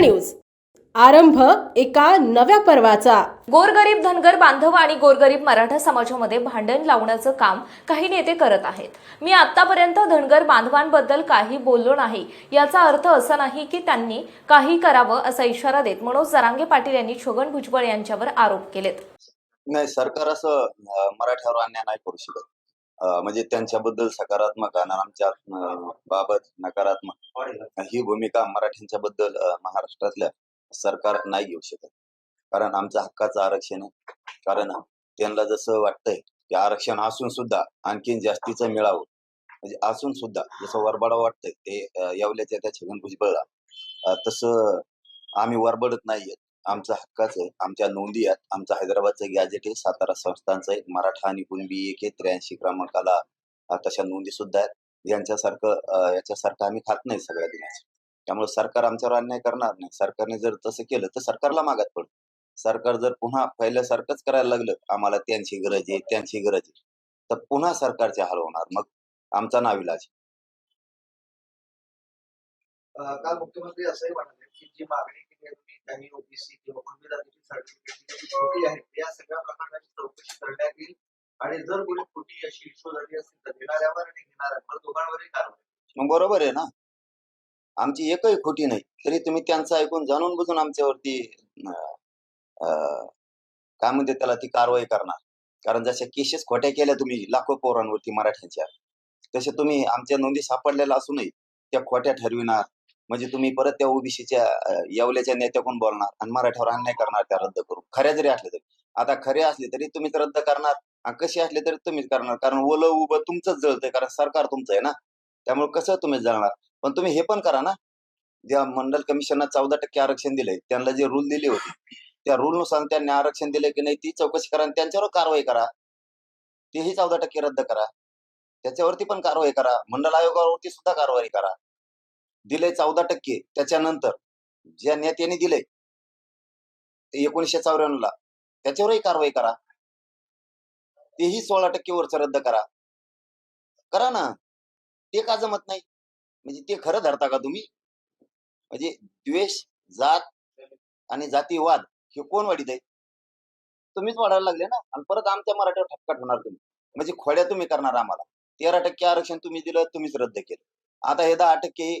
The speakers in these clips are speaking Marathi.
न्यूज. आरंभ एका नव्या पर्वाचा. गोरगरीब धनगर बांधव आणि गोरगरीब मराठा समाजामध्ये भांडण लावण्याचं काम काही नेते करत आहेत. मी आतापर्यंत धनगर बांधवांबद्दल काही बोललो नाही. याचा अर्थ असा नाही की त्यांनी काही करावं असा इशारा देत मनोज जरांगे पाटील यांनी छगन भुजबळ यांच्यावर आरोप केलेत. नाही सरकार असं मराठ्यावर अन्याय नाही करू शकत. म्हणजे त्यांच्याबद्दल सकारात्मक आणि आमच्या बाबत नकारात्मक ही भूमिका मराठ्यांच्या बद्दल महाराष्ट्रातल्या सरकार नाही घेऊ शकत. कारण आमचं हक्काचं आरक्षण आहे. कारण त्यांना जसं वाटतंय की आरक्षण असून सुद्धा आणखीन जास्तीचं मिळावं म्हणजे असून सुद्धा जसं वरबाडा वाटतंय ते यावल्याच्या येवल्याच्या त्या छगन भुजबळला तसं आम्ही वरबडत नाहीये. आमचा हक्काचं आहे. आमच्या नोंदी आहेत. आमचं हैदराबादचं गॅजेट आहे. सातारा संस्थांचं आहे मराठा आणि कुणबी एक आहे. त्र्याऐंशी क्रमांकाला तशा नोंदी सुद्धा आहेत. यांच्यासारखं याच्यासारखं आम्ही खात नाही सगळ्या दिनाचं. त्यामुळे सरकार आमच्यावर अन्याय करणार नाही. सरकारने जर तसं केलं तर सरकारला मागात पड. सरकार जर पुन्हा पहिल्यासारखंच करायला लागलं आम्हाला त्यांची गरज आहे त्यांची गरज आहे. तर पुन्हा सरकारचे हाल होणार. मग आमचा नाविलाज काल मुख्यमंत्री असंही म्हणाले की जी मागणी काही ओबीसी किंवा कुणबी जातीची सर्टिफिकेट जी खोटी आहेत त्या सगळ्या प्रकरणाची चौकशी करण्यात येईल. आणि जर कोणी खोटी अशी इश्यू झाली असेल तर घेणाऱ्यावर आणि घेणाऱ्यावर दोघांवरही कारवाई मग बरोबर आहे ना? आमची एकही खोटी नाही. तरी तुम्ही त्यांचं ऐकून जाणून बुजून आमच्यावरती काय म्हणते त्याला ती कारवाई करणार. कारण जशा केसेस खोट्या केल्या तुम्ही लाखो पोरांवरती मराठ्यांच्या तसे तुम्ही आमच्या नोंदी सापडलेल्या असूनही त्या खोट्या ठरविणार. म्हणजे तुम्ही परत त्या ओबीसीच्या येवल्याच्या नेत्याकडून बोलणार आणि मराठ्यावर अन्याय करणार त्या रद्द करून. खऱ्या जरी असल्या तरी. आता खरे असले तरी तुम्हीच रद्द करणार कशी असले तरी तुम्हीच करणार. कारण ओलं उभं तुमचंच जळतंय कारण सरकार तुमचं आहे ना. त्यामुळे कसं तुम्ही जळणार? पण तुम्ही हे पण करा ना. ज्या मंडल कमिशननं चौदा टक्के आरक्षण दिलंय त्यांना जे रूल दिले होते त्या रूल नुसार त्यांनी आरक्षण दिले की नाही ती चौकशी करा आणि त्यांच्यावर कारवाई करा. तेही चौदा टक्के रद्द करा. त्याच्यावरती पण कारवाई करा. मंडल आयोगावरती सुद्धा कारवाई करा. दिले चौदा टक्के. त्याच्यानंतर ज्या नेत्यांनी दिले ते एकोणीसशे चौऱ्याण्णव ला. त्याच्यावरही कारवाई करा. तेही सोळा टक्केवरच रद्द करा. करा ना. ते का जमत नाही? म्हणजे ते खरं धरता का तुम्ही? म्हणजे द्वेष जात आणि जातीवाद हे कोण वाढीत आहे तुम्हीच वाढायला लागले ना. आणि परत आमच्या मराठीवर ठपका होणार तुम्ही. म्हणजे खोड्या तुम्ही करणार आम्हाला. तेरा टक्के आरक्षण तुम्ही दिलं तुम्हीच रद्द केलं. आता हे दहा टक्के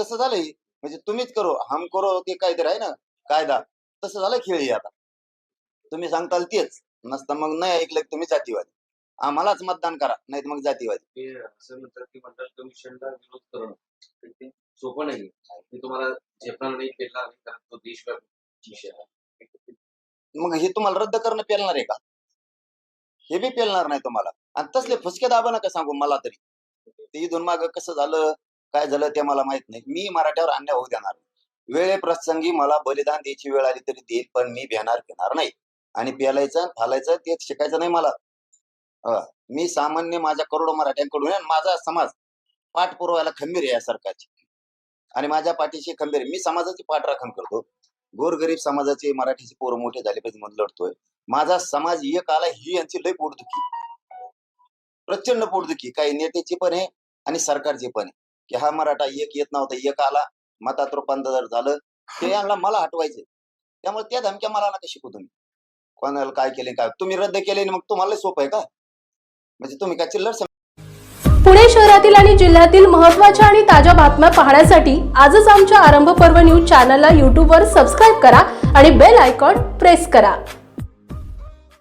तसं झालंय. म्हणजे तुम्हीच करो हम करो ते काहीतरी आहे ना कायदा. तसं झालं खेळ आता. तुम्ही सांगताल तेच. नसतं मग नाही ऐकलं तुम्ही जातीवादी. आम्हालाच मतदान करा नाही मग जातीवादी. ते असं म्हणतात की मंडळ कमिशनला विरोध करणं. तर ते सोपं नाही तुम्हाला झेपणार नाही पेलणार नाही कारण तो देशव्यापी विषय आहे. मग हे तुम्हाला रद्द करणं पेलणार आहे का? हे बी पेलणार नाही तुम्हाला. आणि तसले फुसके दाबा नका सांगू मला तरी. ते इथून माग कसं झालं? काय झालं ते मला माहीत नाही. मी मराठ्यावर अन्याय होऊ देणार नाही. वेळे प्रसंगी मला बलिदान द्यायची वेळ आली तरी देईल पण मी भेणार घेणार नाही. आणि पेलायचं फालायचं ते शिकायचं नाही मला. मी सामान्य माझ्या करोडो मराठ्यांकडून माझा समाज पाठ पुरवायला खंबीर आहे या सरकारची. आणि माझ्या पाठीशी खंबीर आहे. मी समाजाची पाठराखण करतो. गोरगरीब समाजाचे मराठीचे पोरं मोठे झाले पाहिजे म्हणून लढतोय. माझा समाज एक आला ही यांची लय पोटदुखी. प्रचंड पोटदुखी. काही नेत्याची पण आहे आणि सरकारची पण आहे. की हा मराठा एक येत नव्हता एक आला. मतात रूपांतर झालं. ते यांना मला हटवायचे. त्यामुळे त्या धमक्या मला नका शिकू तुम्ही. कोणाला काय केले काय? तुम्ही रद्द केले आणि मग तुम्हाला सोपं आहे का? म्हणजे तुम्ही काय चिल्लर पुणे शहरातील आणि जिल्ह्यातील महत्त्वाच्या आणि ताज्या बातम्या पाहण्यासाठी आजच आमच्या आरंभ पर्व न्यूज चॅनलला यूट्यूबवर सबस्क्राईब करा आणि बेल आयकॉन प्रेस करा.